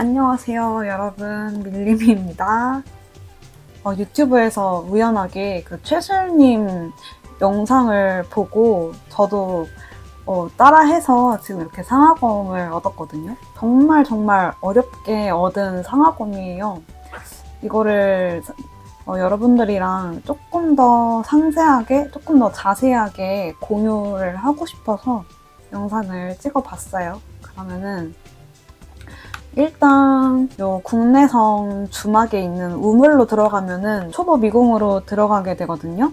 안녕하세요, 여러분. 밀림입니다. 어, 유튜브에서 우연하게 그 최술님 영상을 보고 저도 어, 따라해서 지금 이렇게 상하검을 얻었거든요. 정말 정말 어렵게 얻은 상하검이에요. 이거를 어, 여러분들이랑 조금 더 상세하게, 조금 더 자세하게 공유를 하고 싶어서 영상을 찍어봤어요. 그러면은 일단 요 국내성 주막에 있는 우물로 들어가면은 초보 미궁으로 들어가게 되거든요.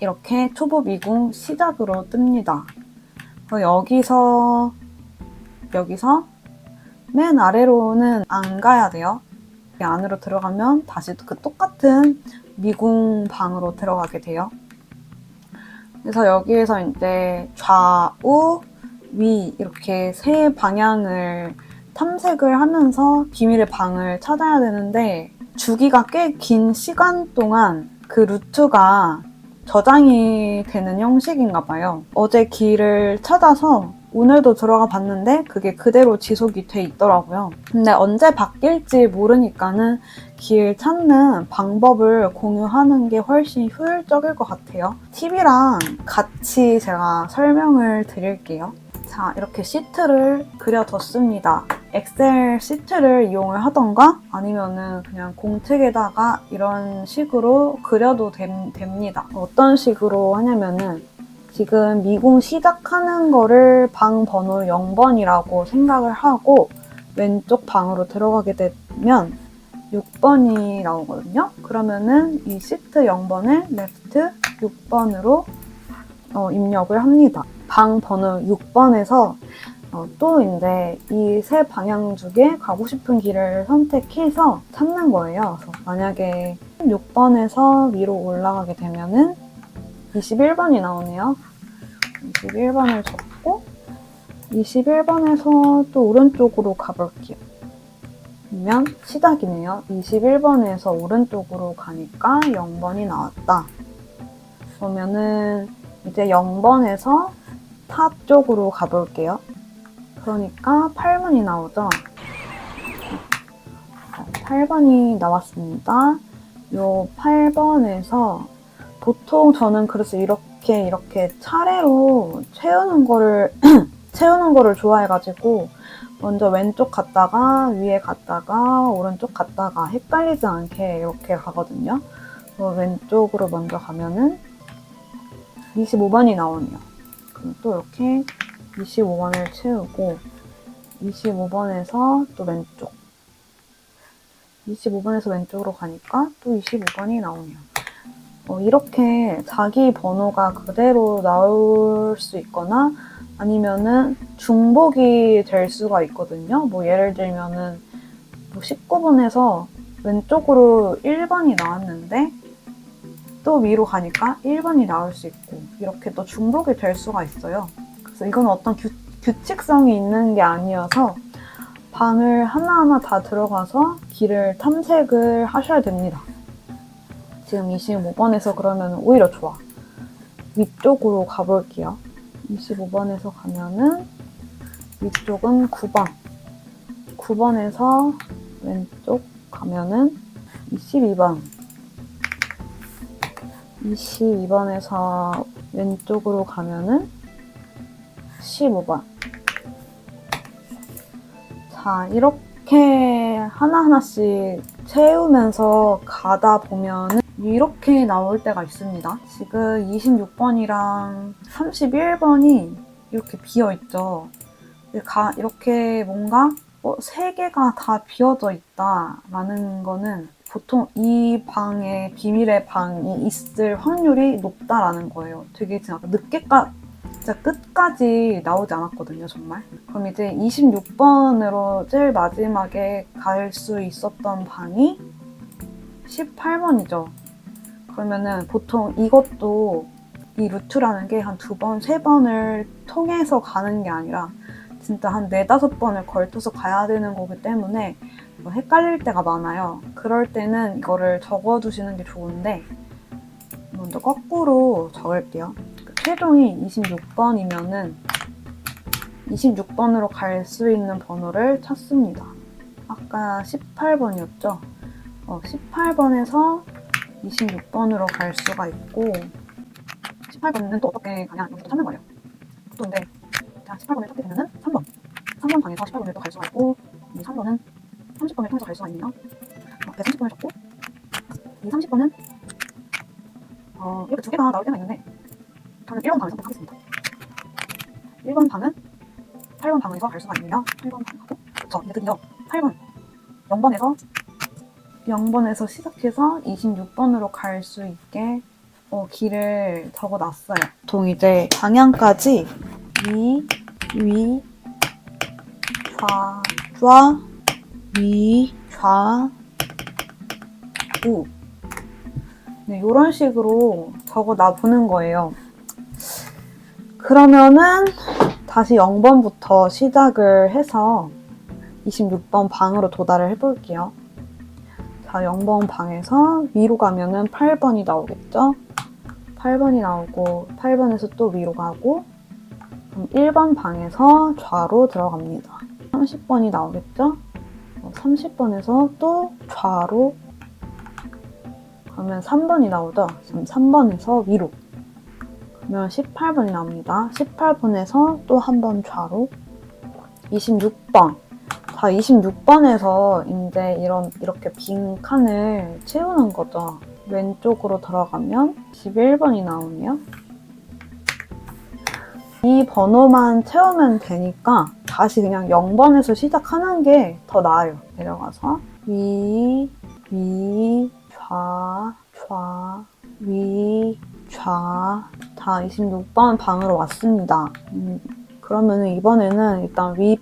이렇게 초보 미궁 시작으로 뜹니다. 여기서 여기서 맨 아래로는 안 가야 돼요. 이 안으로 들어가면 다시 그 똑같은 미궁 방으로 들어가게 돼요. 그래서 여기에서 이제 좌우 위 이렇게 세 방향을 탐색을 하면서 비밀의 방을 찾아야 되는데 주기가 꽤 긴 시간 동안 그 루트가 저장이 되는 형식인가 봐요. 어제 길을 찾아서 오늘도 들어가 봤는데 그게 그대로 지속이 돼 있더라고요. 근데 언제 바뀔지 모르니까는 길 찾는 방법을 공유하는 게 훨씬 효율적일 것 같아요. 팁이랑 같이 제가 설명을 드릴게요. 자, 이렇게 시트를 그려뒀습니다. 엑셀 시트를 이용을 하던가 아니면은 그냥 공책에다가 이런 식으로 그려도 됨- 됩니다. 어떤 식으로 하냐면은 지금 미궁 시작하는 거를 방 번호 0번이라고 생각을 하고 왼쪽 방으로 들어가게 되면 6번이 나오거든요. 그러면은 이 시트 0번을 레프트 6번으로 어, 입력을 합니다. 방 번호 6번에서 어, 또 이제 이 세 방향 중에 가고 싶은 길을 선택해서 찾는 거예요. 그래서 만약에 6번에서 위로 올라가게 되면은 21번이 나오네요. 21번을 적고 21번에서 또 오른쪽으로 가볼게요. 그러면 시작이네요. 21번에서 오른쪽으로 가니까 0번이 나왔다. 그러면은 이제 0번에서 타 쪽으로 가볼게요. 그러니까 8번이 나오죠. 8번이 나왔습니다. 요 8번에서 보통 저는 그래서 이렇게 이렇게 차례로 채우는 거를 채우는 거를 좋아해가지고 먼저 왼쪽 갔다가 위에 갔다가 오른쪽 갔다가 헷갈리지 않게 이렇게 가거든요. 왼쪽으로 먼저 가면은 25번이 나오네요. 그럼 또 이렇게 25번을 채우고 25번에서 또 왼쪽 25번에서 왼쪽으로 가니까 또 25번이 나오네요. 어, 이렇게 자기 번호가 그대로 나올 수 있거나 아니면은 중복이 될 수가 있거든요. 뭐 예를 들면은 뭐 19번에서 왼쪽으로 1번이 나왔는데 또 위로 가니까 1번이 나올 수 있고 이렇게 또 중복이 될 수가 있어요. 그래서 이건 어떤 규, 규칙성이 있는 게 아니어서 방을 하나하나 다 들어가서 길을 탐색을 하셔야 됩니다. 지금 25번에서 그러면 오히려 좋아. 위쪽으로 가볼게요. 25번에서 가면은 위쪽은 9번. 9번에서 왼쪽 가면은 22번. 22번에서 왼쪽으로 가면은 15번. 자, 이렇게 하나하나씩 채우면서 가다 보면은 이렇게 나올 때가 있습니다. 지금 26번이랑 31번이 이렇게 비어 있죠. 가, 이렇게 뭔가 어, 세 개가 다 비어져 있다라는 거는 보통 이 방에 비밀의 방이 있을 확률이 높다라는 거예요. 되게 진짜 늦게까 진짜 끝까지 나오지 않았거든요, 정말. 그럼 이제 26번으로 제일 마지막에 갈 수 있었던 방이 18번이죠. 그러면은 보통 이것도 이 루트라는 게 한 두 번, 세 번을 통해서 가는 게 아니라 진짜 한 네다섯 번을 걸쳐서 가야 되는 거기 때문에 뭐 헷갈릴 때가 많아요. 그럴 때는 이거를 적어두시는 게 좋은데 먼저 거꾸로 적을게요. 그 최종이 26번이면은 26번으로 갈 수 있는 번호를 찾습니다. 아까 18번이었죠? 어, 18번에서 26번으로 갈 수가 있고 18번은 또 어떻게 가냐 여기서 찾는 거예요. 또 근데 자 18번을 찾게 되면은 3번 3번 방에서 18번을 또 갈 수가 있고 이 3번은 30번을 통해서 갈 수가 있네요. 어, 130번을 찾고 이 30번은 어, 이렇게 두 개가 나올 때가 있는데 저는 1번 방을 선택하겠습니다. 1번 방은 8번 방에서 갈 수가 있네요. 8번 방 가고 저 이제 드디어 8번 0번에서 0번에서 시작해서 26번으로 갈 수 있게 어, 길을 적어놨어요. 보통 이제 방향까지 위, 위, 좌, 좌, 위, 좌, 우. 네, 이런 식으로 적어 놔 보는 거예요. 그러면은 다시 0번부터 시작을 해서 26번 방으로 도달을 해볼게요. 자, 0번 방에서 위로 가면은 8번이 나오겠죠? 8번이 나오고 8번에서 또 위로 가고 그럼 1번 방에서 좌로 들어갑니다. 30번이 나오겠죠? 30번에서 또 좌로 그러면 3번이 나오죠? 그럼 3번에서 위로 그러면 18번이 나옵니다. 18번에서 또 한 번 좌로 26번 자, 26번에서 이제 이런 이렇게 빈 칸을 채우는 거죠. 왼쪽으로 들어가면 11번이 나오네요. 이 번호만 채우면 되니까 다시 그냥 0번에서 시작하는 게 더 나아요. 내려가서 위, 위, 좌, 좌, 위, 좌. 다 26번 방으로 왔습니다. 음, 그러면 이번에는 일단 위,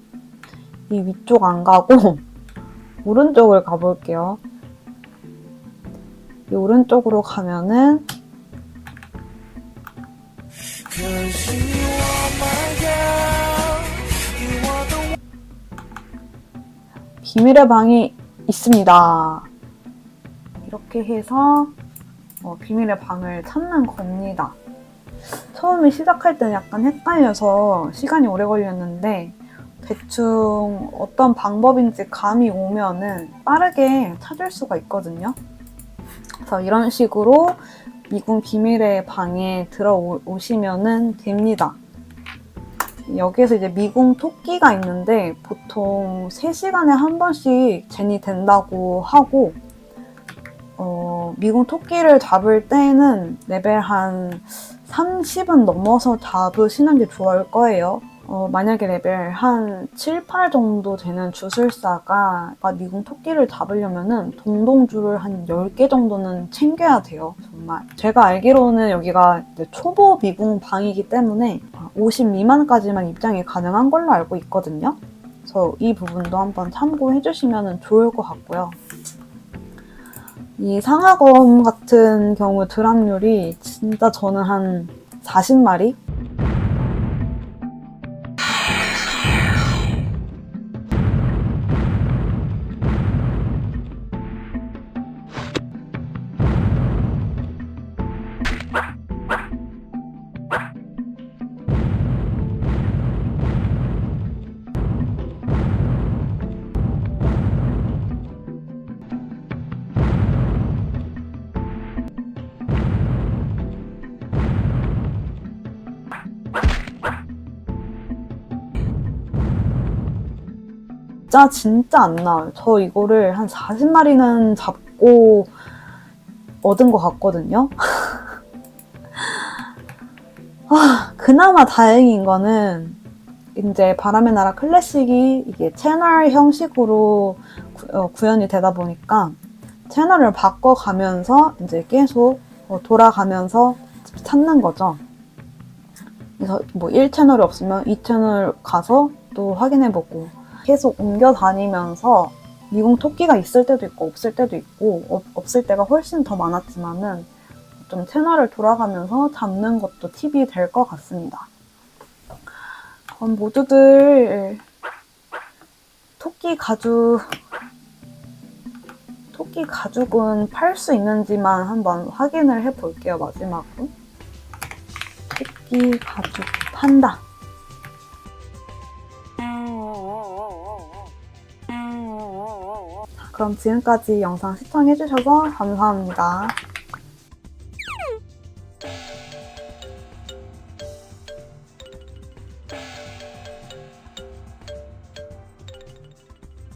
이 위쪽 안 가고 오른쪽을 가볼게요. 이 오른쪽으로 가면은 비밀의 방이 있습니다. 이렇게 해서 어, 비밀의 방을 찾는 겁니다. 처음에 시작할 때는 약간 헷갈려서 시간이 오래 걸렸는데 대충 어떤 방법인지 감이 오면은 빠르게 찾을 수가 있거든요. 그래서 이런 식으로 미궁 비밀의 방에 들어오시면은 됩니다. 여기에서 이제 미궁 토끼가 있는데 보통 3시간에 한 번씩 젠이 된다고 하고 어, 미궁 토끼를 잡을 때는 레벨 한 30은 넘어서 잡으시는 게 좋을 거예요. 어, 만약에 레벨 한 7, 8 정도 되는 주술사가 미궁 토끼를 잡으려면은 동동주를 한 10개 정도는 챙겨야 돼요. 정말. 제가 알기로는 여기가 초보 미궁 방이기 때문에 50 미만까지만 입장이 가능한 걸로 알고 있거든요. 그래서 이 부분도 한번 참고해 주시면 좋을 것 같고요. 이 상하검 같은 경우 드랍률이 진짜 저는 한 40마리? 진짜 진짜 안 나와요. 저 이거를 한 40마리는 잡고 얻은 것 같거든요. 아, 그나마 다행인 거는 이제 바람의 나라 클래식이 이게 채널 형식으로 구, 어, 구현이 되다 보니까 채널을 바꿔가면서 이제 계속 어, 돌아가면서 찾는 거죠. 그래서 뭐 1채널이 없으면 2채널 가서 또 확인해보고 계속 옮겨 다니면서 미궁 토끼가 있을 때도 있고 없을 때도 있고 어, 없을 때가 훨씬 더 많았지만은 좀 채널을 돌아가면서 잡는 것도 팁이 될 것 같습니다. 그럼 모두들 토끼 가죽 토끼 가죽은 팔 수 있는지만 한번 확인을 해 볼게요 마지막으로. 토끼 가죽 판다. 그럼 지금까지 영상 시청해주셔서 감사합니다.